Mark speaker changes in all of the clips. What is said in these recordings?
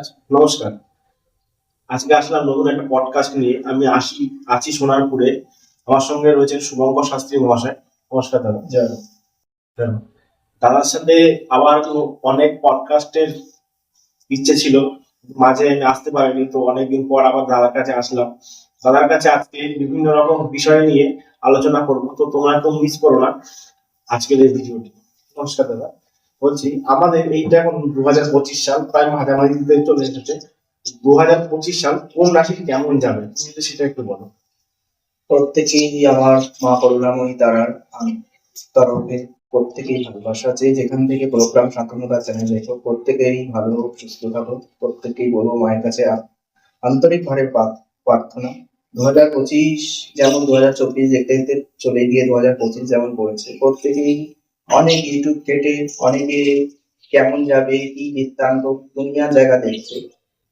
Speaker 1: আচ্ছা নমস্কার। আজকে আসলাম নতুন একটা পডকাস্ট নিয়ে। আমি আসি আছি সোনারপুরে। আমার সঙ্গে রয়েছেন শুভঙ্কর শাস্ত্রী মহাশয়। নমস্কার দাদা। দাদা। দাদার সাথে আবার অনেক পডকাস্টের ইচ্ছে ছিল। মাঝে আমি আসতে পারিনি তো অনেকদিন পর আবার দাদার কাছে আসলাম। দাদার কাছে আজকে বিভিন্ন রকম বিষয় নিয়ে আলোচনা করব। তো তোমরা একদম মিস করো না আজকের এই ভিডিওটি নমস্কার দাদা। বলছি, আমাদের এইটা এখন দু হাজার পঁচিশ সাল, প্রায় মাঝামাঝিতে চলে এসেছে। দু হাজার পঁচিশ সাল কোন রাশি কেমন যাবে সেটা একটু বলো।
Speaker 2: প্রত্যেকেই আমার মা করুণাময়ী তারার আমি তরফে প্রত্যেকেই ভালোবাসা, যে যেখান থেকে প্রোগ্রাম শান্তনুদা চ্যানেল দেখো, প্রত্যেকেই ভালো, সুস্থ থাকো, প্রত্যেকেই বলব মায়ের কাছে আন্তরিক ভাবে প্রার্থনা। দু হাজার পঁচিশ যেমন দু হাজার চব্বিশ দেখতে দেখতে চলে গিয়ে দু হাজার পঁচিশ যেমন পড়েছে, প্রত্যেকেই অনেক ইউটিউব কেটে অনেকে কেমন যাবে, কি বৃত্তান্ত, দুনিয়ার জায়গা দেখছে।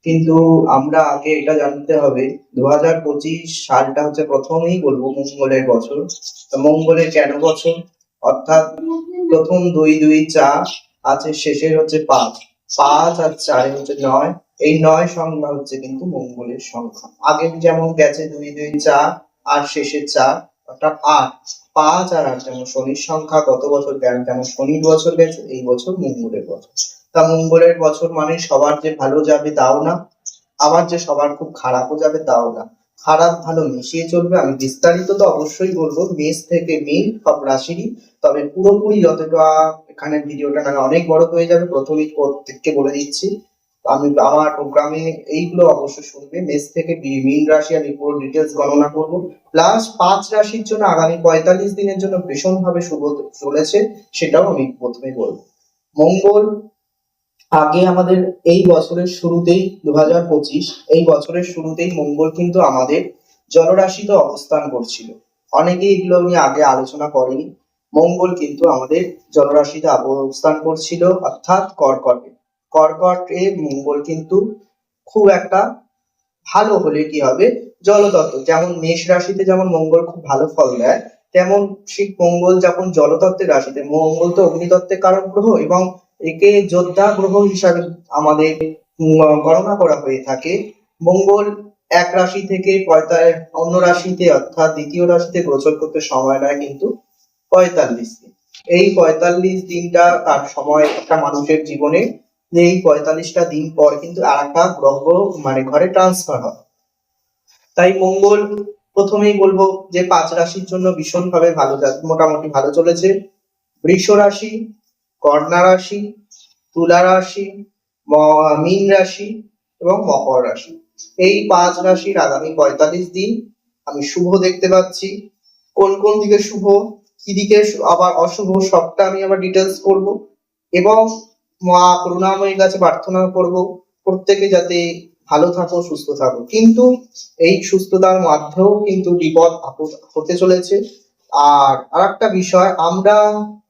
Speaker 2: কিন্তু আমরা আগে এটা জানতে হবে দু হাজার পঁচিশ সালটা হচ্ছে প্রথমেই বলব মঙ্গলের বছর। মঙ্গলের কেন বছর? অর্থাৎ প্রথম দুই দুই চা আছে শেষের হচ্ছে পাঁচ। পাঁচ আর চারে হচ্ছে নয়। এই নয় সংখ্যা হচ্ছে কিন্তু মঙ্গলের সংখ্যা। আগে যেমন গেছে দুই দুই চা আর শেষের চা অর্থাৎ আট। পাঁচ আর আট যেমন শনির সংখ্যা, গত বছর গেল যেমন শনির বছর গেছে, এই বছর মঙ্গলের বছর। তা মঙ্গলের বছর মানে সবার যে ভালো যাবে তাও না, আবার যে সবার খুব খারাপও যাবে তাও না। খারাপ ভালো মিশিয়ে চলবে, আমি বিস্তারিত তো অবশ্যই বলব, মেষ থেকে মিন, সব রাশিরই। তবে পুরোপুরি যতটা এখানে ভিডিওটা না অনেক বড় হয়ে যাবে, প্রথমেই প্রত্যেককে বলে দিচ্ছি। আমি আমার প্রোগ্রামে এইগুলো অবশ্যই শুনবে। মেষ থেকে মীন রাশি আমি পুরো ডিটেলস গণনা করব। প্লাস পাঁচ রাশির জন্য আগামী পঁয়তাল্লিশ দিনের জন্য ভীষণভাবে শুভ চলেছে, সেটাও আমি প্রথমে বলব। মঙ্গল, আগে আমাদের এই বছরের শুরুতেই দু হাজার পঁচিশ, এই বছরের শুরুতেই মঙ্গল কিন্তু আমাদের জলরাশিতে অবস্থান করছিল। অনেকে এগুলো নিয়ে আগে আলোচনা করেনি। মঙ্গল কিন্তু আমাদের জলরাশিতে অবস্থান করছিল, অর্থাৎ কর্কটে। কর্কটে মঙ্গল কিন্তু খুব একটা ভালো হলে কি হবে? জলতত্ত্ব যেমন মেষ রাশিতে যেমন মঙ্গল খুব ভালো ফল দেয়, তেমন ঠিক মঙ্গল যখন জলতত্ত্বের রাশিতে, মঙ্গল তো অগ্নিতত্ত্বের কারক গ্রহ এবং একে যোদ্ধা গ্রহ হিসাবে আমাদের গণনা করা হয়ে থাকে। মঙ্গল এক রাশি থেকে পঁয়তাল্লিশ, অন্য রাশিতে অর্থাৎ দ্বিতীয় রাশিতে গোচর করতে সময় নেয় কিন্তু পঁয়তাল্লিশ দিন। এই পঁয়তাল্লিশ দিনটা তার সময় একটা মানুষের জীবনে এই পঁয়তাল্লিশটা দিন পর কিন্তু আর একটা গ্রহ মানে ঘরে ট্রান্সফার হয়। তাই মঙ্গল প্রথমেই বলব যে পাঁচ রাশির জন্য ভীষণভাবে ভালো মোটামুটি ভালো চলেছে। বৃষ রাশি কন্যা রাশি, তুলা রাশি মীন রাশি এবং মকর রাশি। এই পাঁচ রাশির আগামী পঁয়তাল্লিশ দিন আমি শুভ দেখতে পাচ্ছি। কোন কোন দিকে শুভ, কি দিকে আবার অশুভ, সবটা আমি আবার ডিটেলস করব। এবং মা করুণাময়ীর কাছে প্রার্থনা করব, প্রত্যেকে যাতে ভালো থাকো, সুস্থ থাকো। কিন্তু এই সুস্থতার মধ্যেও কিন্তু বিপদ হতে চলেছে। আর আরেকটা বিষয়, আমরা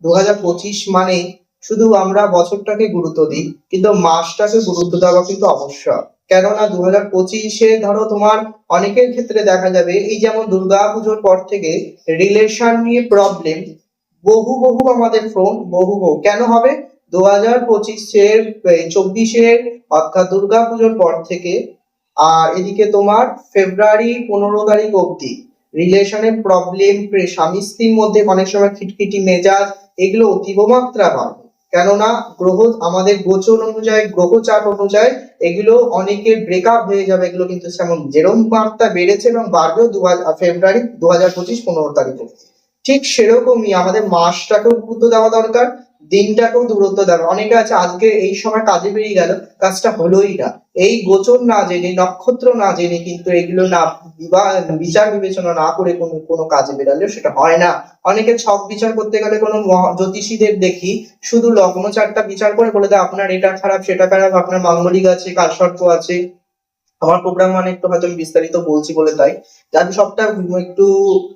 Speaker 2: দু হাজার পঁচিশ মানে শুধু আমরা বছরটাকে গুরুত্ব দিই, কিন্তু মাসটাকে গুরুত্ব দেওয়া কিন্তু অবশ্যক কেননা দু হাজার পঁচিশে ধরো তোমার অনেকের ক্ষেত্রে দেখা যাবে, এই যেমন দুর্গা পুজোর পর থেকে রিলেশন নিয়ে প্রবলেম বহু বহু আমাদের ফোন বহু বহু। কেন হবে? দু হাজার পঁচিশের চব্বিশের অর্থাৎ দুর্গা পুজোর পর থেকে আর এদিকে তোমার ফেব্রুয়ারি পনেরো তারিখ অবধি, রিলেশনের প্রবলেম স্বামী স্ত্রীর মধ্যে অনেক সময় খিটখিটি, মেজাজ, এগুলো অতীব মাত্রা বাড়বে কেননা গ্রহ, আমাদের গোচর অনুযায়ী গ্রহ চার্ট অনুযায়ী, এগুলো অনেকের ব্রেকআপ হয়ে যাবে, এগুলো কিন্তু যেমন যেরম মাত্রা বেড়েছে এবং বাড়বেও দু ফেব্রুয়ারি দু হাজার পঁচিশ পনেরো তারিখে। ঠিক সেরকমই আমাদের মাসটাকেও গুরুত্ব দেওয়া দরকার দিনটাকেও দূরত্ব দেওয়া। অনেকে আছে, আজকে এই সময় কাজে বেরিয়ে গেল, কাজটা হলোই না। এই গোচর না জেনে, নক্ষত্র না জেনে কিন্তু এগুলো না বিচার বিবেচনা না করে কোনো কোনো কাজে বেরালে সেটা হয় না। অনেকে ছক বিচার করতে গেলে কোনো জ্যোতিষীদের দেখি, শুধু লগ্ন চারটা বিচার করে বলে দেয়, আপনার এটা খারাপ, সেটা খারাপ, আপনার মাঙ্গলিক আছে কালসর্প আছে। আমার প্রোগ্রাম মানে একটু হয়তো আমি বিস্তারিত বলছি বলে তাই। যাতে সবটা একটু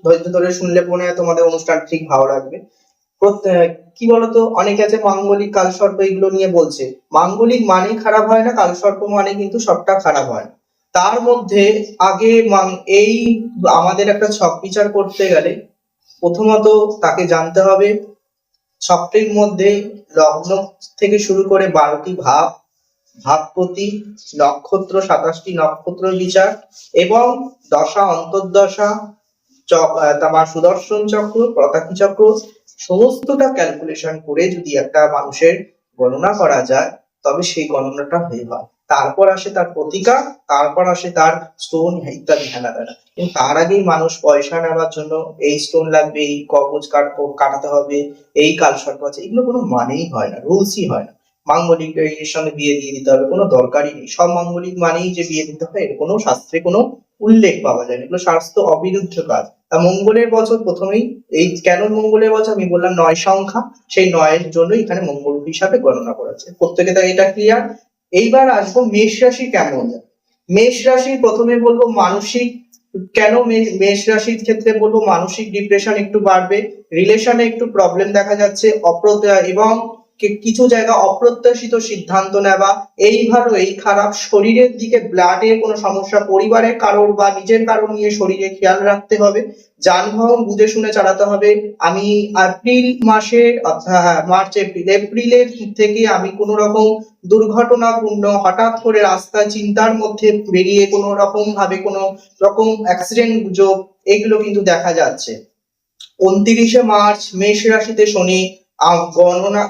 Speaker 2: ধৈর্য ধরে শুনলে মনে হয় তোমাদের অনুষ্ঠান ঠিক ভালো লাগবে। কি বলতো, অনেকে আছে মাঙ্গলিক, কালসর্প, এগুলো নিয়ে বলছে। মাঙ্গলিক মানেই খারাপ হয় না, কালসর্প মানে কিন্তু সবটা খারাপ হয়। তার মধ্যে আগে এই আমাদের একটা ছক বিচার করতে গেলে প্রথমত তাকে জানতে হবে, ছকটির মধ্যে লগ্ন থেকে শুরু করে বারোটি ভাব, ভাবপতি, নক্ষত্র, সাতাশটি নক্ষত্র বিচার এবং দশা, অন্তর্দশা তোমার সুদর্শন চক্র প্রতাপী চক্র, সমস্তটা ক্যালকুলেশন করে যদি একটা মানুষের গণনা করা যায়, তবে সেই গণনাটা হয়ে হয়। তারপর আসে তার প্রতিকার, তারপর আসে তার স্টোন ইত্যাদি হেনা তেনা কিন্তু তার আগেই মানুষ পয়সা নেওয়ার জন্য এই স্টোন লাগবে, এই কবচ কাটবো কাটাতে হবে, এই কালসর্প আছে, এগুলো কোনো মানেই হয় না রুলসই হয় না। মাঙ্গলিক সঙ্গে বিয়ে দিয়ে দিতে হবে, কোনো দরকারই নেই। সব মাঙ্গলিক মানেই যে বিয়ে দিতে হয়, এর কোনো শাস্ত্রে কোনো উল্লেখ পাওয়া যায়, এগুলো স্বাস্থ্য অবিরুদ্ধ কাজ। তা মঙ্গলের বছর প্রথমেই, এই কেন মঙ্গলের বছর? আমি বললাম নয় সংখ্যা, সেই নয়ের জন্য এখানে মঙ্গল হিসাবে গণনা করা হচ্ছে প্রত্যেকে তাই এটা ক্লিয়ার এইবার আসব মেষ রাশি কেমন? মেষ রাশি প্রথমে বলব মানসিক, কেন মেষ রাশির ক্ষেত্রে বলব মানসিক ডিপ্রেশন একটু বাড়বে। রিলেশনে একটু প্রবলেম দেখা যাচ্ছে অপ্রত এবং কিছু জায়গা অপ্রত্যাশিত সিদ্ধান্ত নেওয়া এই ভালো এই খারাপ শরীরের দিকে ব্লাডের কোনো সমস্যা পরিবারের কারোর বা নিজের কারোর নিয়ে শরীরে খেয়াল রাখতে হবে যানবাহন বুঝে শুনে চালাতে হবে। আমি এপ্রিল মাসের অর্থাৎ হ্যাঁ, মার্চ এপ্রিল এপ্রিলের থেকে আমি কোনো রকম দুর্ঘটনাপূর্ণ হঠাৎ করে রাস্তা চিন্তার মধ্যে বেরিয়ে কোনো রকম ভাবে কোনো রকম অ্যাক্সিডেন্ট যোগ এগুলো কিন্তু দেখা যাচ্ছে। উনত্রিশে মার্চ মেষ রাশিতে শনি গণনা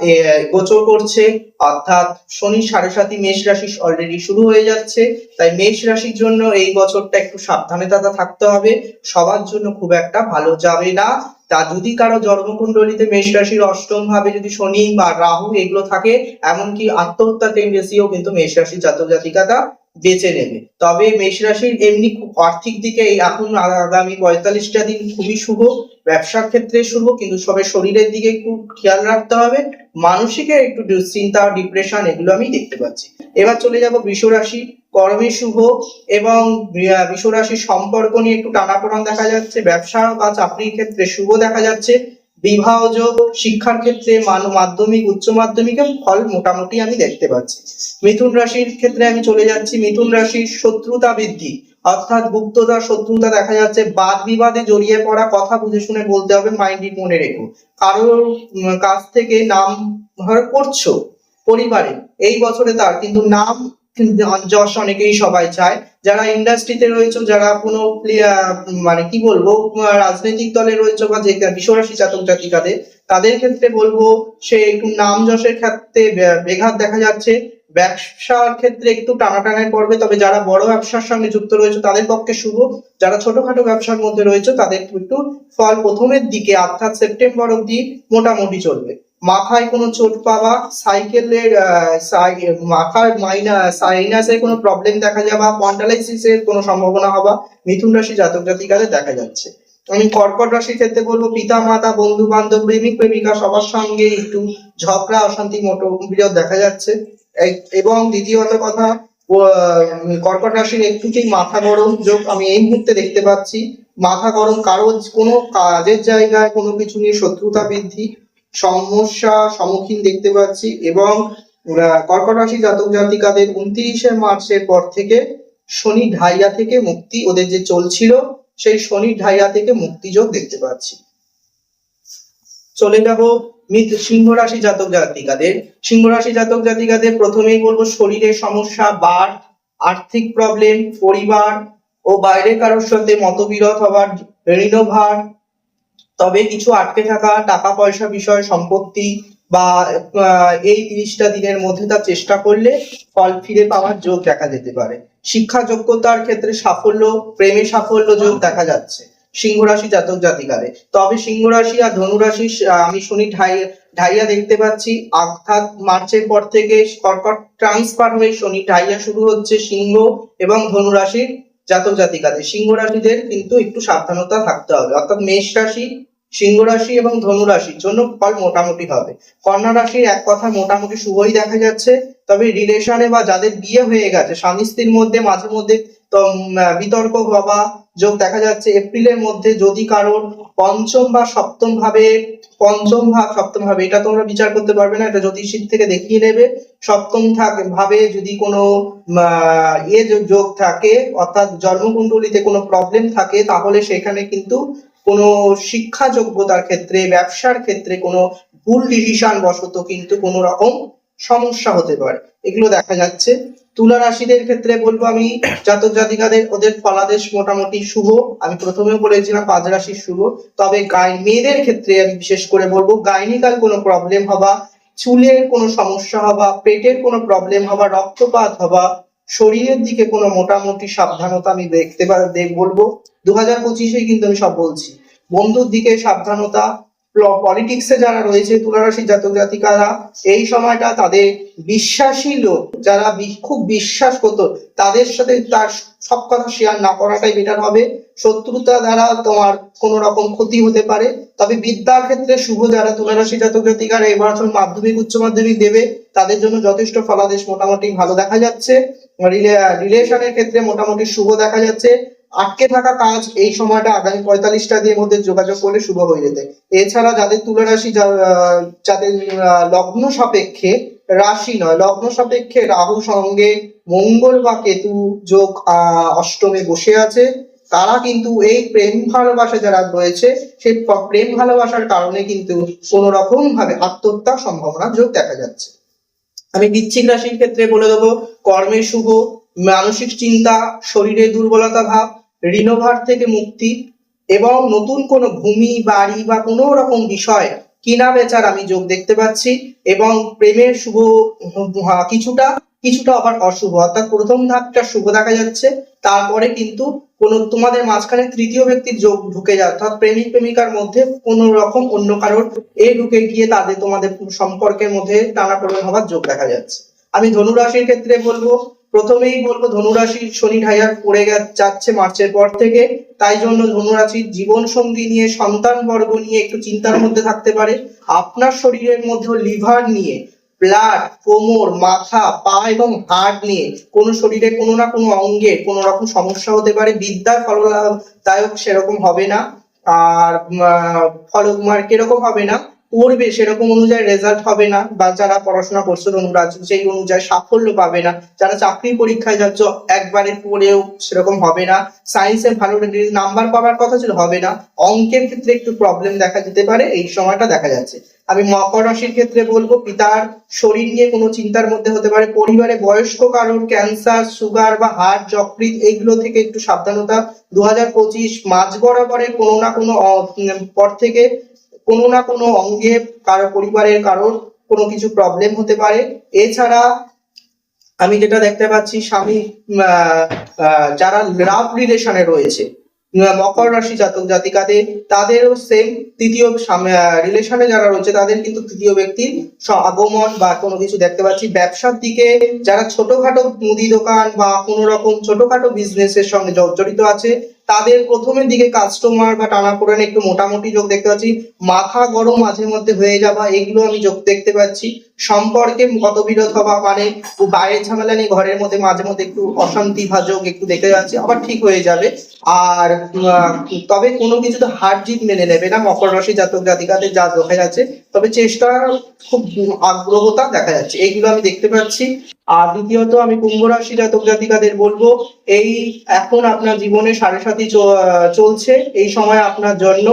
Speaker 2: গোচর করছে। অর্থাৎ শনি সাড়ে সাতি মেষ রাশি অলরেডি শুরু হয়ে যাচ্ছে। তাই মেষ রাশির জন্য এই বছরটা একটু সাবধানে দাদা থাকতে হবে। সবার জন্য খুব একটা ভালো যাবে না। তা যদি কারও জন্মকুণ্ডলিতে মেষ রাশির অষ্টম ভাবে যদি শনি বা রাহু এগুলো থাকে, এমনকি আত্মহত্যা টেন্ডেন্সিও কিন্তু মেষ রাশির জাতক জাতিকাটা বেঁচে নেবে। তবে মেষ রাশির এমনি আর্থিক দিকে এই এখন আগামী পঁয়তাল্লিশটা দিন খুবই শুভ, ব্যবসার ক্ষেত্রে শুভ, কিন্তু সবে শরীরের দিকে একটু খেয়াল রাখতে হবে। মানসিকের একটু দুশ্চিন্তা ডিপ্রেশন এগুলো আমি দেখতে পাচ্ছি। এবার চলে যাব বৃষ রাশি, কর্মে শুভ এবং বৃ- বৃষ রাশির সম্পর্ক নিয়ে একটু টানাপোড়ান দেখা যাচ্ছে, ব্যবসা বা চাকরির ক্ষেত্রে শুভ দেখা যাচ্ছে। বিবাহ যোগ শিক্ষার ক্ষেত্রে মান, মাধ্যমিক, উচ্চ মাধ্যমিকের ফল মোটামুটি আমি দেখতে পাচ্ছি। মিথুন রাশির ক্ষেত্রে আমি চলে যাচ্ছি। মিথুন রাশির শত্রুতা বৃদ্ধি। অর্থাৎ গুপ্ততা, শত্রুতা দেখা যাচ্ছে। বাদ বিবাদে জড়িয়ে পড়া কথা বুঝে শুনে বলতে হবে মাইন্ডেড মনে রেখো। কারোর কাছ থেকে নাম করছ পরিবারে। এই বছরে তার কিন্তু নাম যশ অনেকেই সবাই চায়। যারা ইন্ডাস্ট্রিতে রয়েছে, যারা কোনো মানে কি বলব, রাজনৈতিক দলে রয়েছে বা যে বিশ্বরাশি জাতক জাতিকাদের, তাদের ক্ষেত্রে বলব, সে একটু নাম যশের ক্ষেত্রে বেঘাত দেখা যাচ্ছে। ব্যবসার ক্ষেত্রে একটু টানাটানের পড়বে তবে যারা বড় ব্যবসার সঙ্গে যুক্ত রয়েছে, তাদের পক্ষে শুভ। যারা ছোটখাটো ব্যবসার মধ্যে রয়েছে, তাদের একটু ফল প্রথমের দিকে, অর্থাৎ সেপ্টেম্বর অব্দি মোটামুটি চলবে। মাথায় কোনো চোট পাওয়া, সাইকেলের মাথায় মাইনা, সাইনাসের কোনো প্রবলেম দেখা যাওয়া পন্ডালাইসিসের কোনো সম্ভাবনা হওয়া মিথুন রাশি জাতক জাতিকাদের দেখা যাচ্ছে। আমি কর্কট রাশির ক্ষেত্রে বলব পিতা মাতা বন্ধু বান্ধব প্রেমিক, প্রেমিকা সবার সঙ্গে একটু ঝগড়া, অশান্তি মোটো বিরোধ দেখা যাচ্ছে। এবং দ্বিতীয়ত কথা কর্কট রাশির একটুতেই মাথা গরম যোগ আমি এই মুহূর্তে দেখতে পাচ্ছি। মাথা গরম কারও কোনো কাজের জায়গায় কোনো কিছু নিয়ে শত্রুতা বৃদ্ধি সমস্যা সম্মুখীন দেখতে পাচ্ছি এবং কর্কট রাশি জাতক জাতিকাদের উনত্রিশে মার্চের পর থেকে শনি ঢাইয়া থেকে মুক্তি ওদের যে চলছিল, সেই শনি ঢাইয়া থেকে মুক্তি যোগ দেখতে পাচ্ছি। চলে যাব সিংহ রাশি জাতক জাতিকাদের। সিংহ রাশি জাতক জাতিকাদের প্রথমেই বলব, শরীরের সমস্যা, বার, আর্থিক প্রবলেম পরিবার ও বাইরে কারোর সাথে মতবিরোধ হওয়ার ঋণভার তবে কিছু আটকে থাকা টাকা পয়সা বিষয় সম্পত্তি বা এই তিরিশটা দিনের মধ্যে তার চেষ্টা করলে ফল ফিরে পাওয়ার যোগ দেখা যেতে পারে। শিক্ষা যোগ্যতার ক্ষেত্রে সাফল্য প্রেমে সাফল্য যোগ দেখা যাচ্ছে। সিংহ রাশি জাতক জাতিকারে। তবে সিংহ রাশি আর ধনু রাশি আহ, আমি শুনি ঢাই ঢাইয়া দেখতে পাচ্ছি। অর্থাৎ মার্চের পর থেকে কর্কট ট্রান্সফার হয়ে শনি ঢাইয়া শুরু হচ্ছে সিংহ এবং ধনু রাশির জাতক জাতিকাদের। সিংহ রাশিদের কিন্তু একটু সাবধানতা থাকতে হবে। অর্থাৎ মেষ রাশি সিংহ রাশি এবং ধনু রাশির জন্য ফল মোটামুটি হবে। কন্যা রাশির এক কথা মোটামুটি শুভই দেখা যাচ্ছে তবে রিলেশনে বা যাদের বিয়ে হয়ে গেছে স্বামী স্ত্রীর মধ্যে মাঝে মধ্যে বিতর্ক হওয়া যোগ দেখা যাচ্ছে। এপ্রিলের মধ্যে যদি কারোর পঞ্চম বা সপ্তম ভাবে পঞ্চম ভাব সপ্তম ভাবে এটা তোমরা বিচার করতে পারবে না এটা জ্যোতিষীর থেকে দেখিয়ে নেবে। সপ্তম থাক ভাবে যদি কোনো আহ, ইয়ে যোগ থাকে অর্থাৎ জন্মকুণ্ডলিতে কোনো প্রবলেম থাকে তাহলে সেখানে কিন্তু কোনো শিক্ষা যোগ্যতার ক্ষেত্রে, ব্যবসার ক্ষেত্রে কোনো ভুল ডিসিশন বশত কিন্তু কোনো রকম সমস্যা হতে পারে। এগুলো দেখা যাচ্ছে। তুলা রাশিদের ক্ষেত্রে বলব আমি, জাতক জাতিকাদের ওদের ফলাদেশ মোটামুটি শুভ। আমি প্রথমেও বলেছিলাম পাঁচ রাশির শুভ। তবে গাই, মেয়েদের ক্ষেত্রে আমি বিশেষ করে বলব, গাইনিকাল কোনো প্রবলেম হবা, চুলের কোনো সমস্যা হবা, পেটের কোনো প্রবলেম হবা, রক্তপাত হবা শরীরের দিকে কোনো মোটামুটি সাবধানতা আমি দেখতে পার দেখ বলব। দু হাজার পঁচিশে কিন্তু আমি সব বলছি। বন্ধুর দিকে সাবধানতা পলিটিক্সে যারা রয়েছে তুলারাশি জাতক জাতিকারা, এই সময়টা তাদের বিশ্বাসী লোক, যারা খুব বিশ্বাস করতো, তাদের সাথে তার সব কথা শেয়ার না করাটাই বেটার হবে। শত্রুতা দ্বারা তোমার কোনো রকম ক্ষতি হতে পারে। তবে বিদ্যার ক্ষেত্রে শুভ যারা তুলারাশি জাতক জাতিকারা এবছর মাধ্যমিক, উচ্চ মাধ্যমিক দেবে, তাদের জন্য যথেষ্ট ফলাদেশ মোটামুটি ভালো দেখা যাচ্ছে। রিলেশনের ক্ষেত্রে মোটামুটি শুভ দেখা যাচ্ছে। আটকে থাকা কাজ এই সময়টা আগামী পঁয়তাল্লিশটা দিনের মধ্যে যোগাযোগ করলে শুভ হয়ে যেতে। এছাড়া যাদের তুলা রাশি আহ, যাদের লগ্ন সাপেক্ষে রাশি নয় লগ্ন সাপেক্ষে রাহু সঙ্গে মঙ্গল বা কেতু যোগ অষ্টমে বসে আছে। তারা কিন্তু এই প্রেম ভালোবাসা যারা রয়েছে সেই প্রেম ভালোবাসার কারণে কিন্তু কোন রকম ভাবে আত্মহত্যার সম্ভাবনা যোগ দেখা যাচ্ছে। আমি বৃশ্চিক রাশির ক্ষেত্রে বলে দেবো, কর্মে শুভ, মানসিক চিন্তা, শরীরে দুর্বলতা ভাব, ঋণভার থেকে মুক্তি, এবং নতুন কোনো ভূমি, বাড়ি বা কোনো রকম বিষয় কিনা বেচার আমি যোগ দেখতে পাচ্ছি, এবং প্রেমের শুভ কিছুটা কিছুটা আবার অশুভ। অর্থাৎ প্রথম ধাপটা শুভ দেখা যাচ্ছে, তারপরে কিন্তু কোনো তোমাদের মাঝখানে তৃতীয় ব্যক্তির যোগ ঢুকে যায়, অর্থাৎ প্রেমিক প্রেমিকার মধ্যে কোনো রকম অন্য কারোর এ ঢুকে গিয়ে তাদের তোমাদের সম্পর্কের মধ্যে টানাপোড়েন হওয়ার যোগ দেখা যাচ্ছে। আমি ধনুরাশির ক্ষেত্রে বলব, প্রথমেই বলব ধনুরাশির শনি ঢাইয়ার পড়ে যাচ্ছে মার্চের পর থেকে, তাই জন্য ধনুরাশির জীবন সঙ্গী নিয়ে, সন্তান বর্গ নিয়ে একটু চিন্তার মধ্যে থাকতে পারে। আপনার শরীরের মধ্যে লিভার নিয়ে ব্লাড কোমর, মাথা, পা এবং হাড় নিয়ে কোন শরীরে কোনো না কোনো অঙ্গে কোনো রকম সমস্যা হতে পারে, বিদ্যার ফলদায়ক সেরকম হবে না, আর ফল কীরকম হবে না করবে সেরকম অনুযায়ী রেজাল্ট হবে না। বা যারা পড়াশোনা করছে অনুরাজ সেই অনুযায়ী সাফল্য পাবে না। যারা চাকরি পরীক্ষায় যাচ্ছ, একবারে পড়েও সেরকম হবে না। সায়েন্সে ভালো নাম্বার পাওয়ার কথা ছিল, হবে না। অঙ্কের ক্ষেত্রে একটু প্রবলেম দেখা যেতে পারে, এই সময়টা দেখা যাচ্ছে। আমি মকর রাশির ক্ষেত্রে বলব, পিতার শরীর নিয়ে কোনো চিন্তার মধ্যে হতে পারে। পরিবারে বয়স্ক কারণ ক্যান্সার সুগার বা হার্ট যকৃত এইগুলো থেকে একটু সাবধানতা। দু হাজার পঁচিশ, মাঝ বরাবরে কোনো না কোনো পর থেকে কোনো না কোনো অঙ্গে কারও পরিবারের কারোর কোনো কিছু প্রবলেম হতে পারে। এছাড়া আমি যেটা দেখতে পাচ্ছি, স্বামী যারা লাভ রিলেশনে রয়েছে মকর রাশি জাতক জাতিকাদের, তাদেরও সেম তৃতীয় রিলেশনে যারা রয়েছে, তাদের কিন্তু তৃতীয় ব্যক্তির আগমন বা কোনো কিছু দেখতে পাচ্ছি। ব্যবসার দিকে যারা ছোটখাটো মুদি দোকান বা কোনো রকম ছোটখাটো বিজনেসের সঙ্গে জড়িত আছে তাদের প্রথমের দিকে কাস্টমার বা টানা পড়েন একটু মোটামুটি যোগ দেখতে পাচ্ছি। মাথা গরম মাঝে মধ্যে হয়ে যাওয়া, এগুলো আমি যোগ দেখতে পাচ্ছি। সম্পর্কে মতবিরোধ হওয়া মানে বাইরের ঝামেলা নিয়ে ঘরের মধ্যে মাঝে মধ্যে একটু অশান্তি ভাজক একটু দেখতে যাচ্ছি আবার ঠিক হয়ে যাবে। আর তবে কোনো কিছুতে হার জিত মেনে নেবে না, মকর রাশি জাতক জাতিকাদের যা দেখা যাচ্ছে। তবে চেষ্টা খুব আগ্রহতা দেখা যাচ্ছে। এইগুলো আমি দেখতে পাচ্ছি। আর দ্বিতীয়ত আমি কুম্ভ রাশি জাতক জাতিকাদের বলব, এই এখন আপনার জীবনে সাড়ে সাথী চলছে, এই সময় আপনার জন্য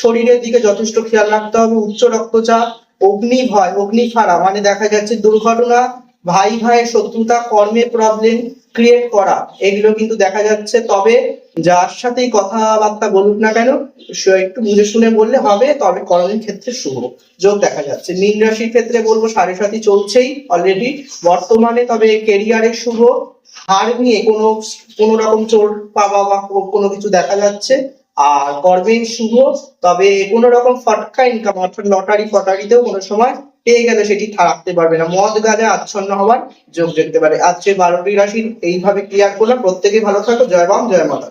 Speaker 2: শরীরের দিকে যথেষ্ট খেয়াল রাখতে হবে, উচ্চ রক্তচাপ অগ্নি ভয় অগ্নি খাড়া মানে দেখা যাচ্ছে দুর্ঘটনা ভাই ভাইয়ের শত্রুতা কর্মে প্রবলেম ক্রিয়েট করা, এগুলো কিন্তু দেখা যাচ্ছে। তবে যার সাথেই কথাবার্তা বলুক না কেন, সে একটু বুঝে শুনে বললে হবে, তবে কর্মের ক্ষেত্রে শুভ। যোগ দেখা যাচ্ছে। মীন রাশির ক্ষেত্রে বলব সাড়ে সাথী চলছেই অলরেডি বর্তমানে তবে কেরিয়ারে শুভ। হার নিয়ে কোনো কোনো রকম চোট পাওয়া বা কোনো কিছু দেখা যাচ্ছে। আর কর্মে শুভ। তবে কোনো রকম ফটকা ইনকাম অর্থাৎ লটারি ফটারিতেও কোনো সময় পেয়ে গেলে সেটি থাকতে পারবে না। মদ গালে আচ্ছন্ন হওয়ার যোগ দেখতে পারে। আজকে বারোটি রাশির এইভাবে ক্লিয়ার করলাম। প্রত্যেকেই ভালো থাকো। জয় বাম, জয় মাতা।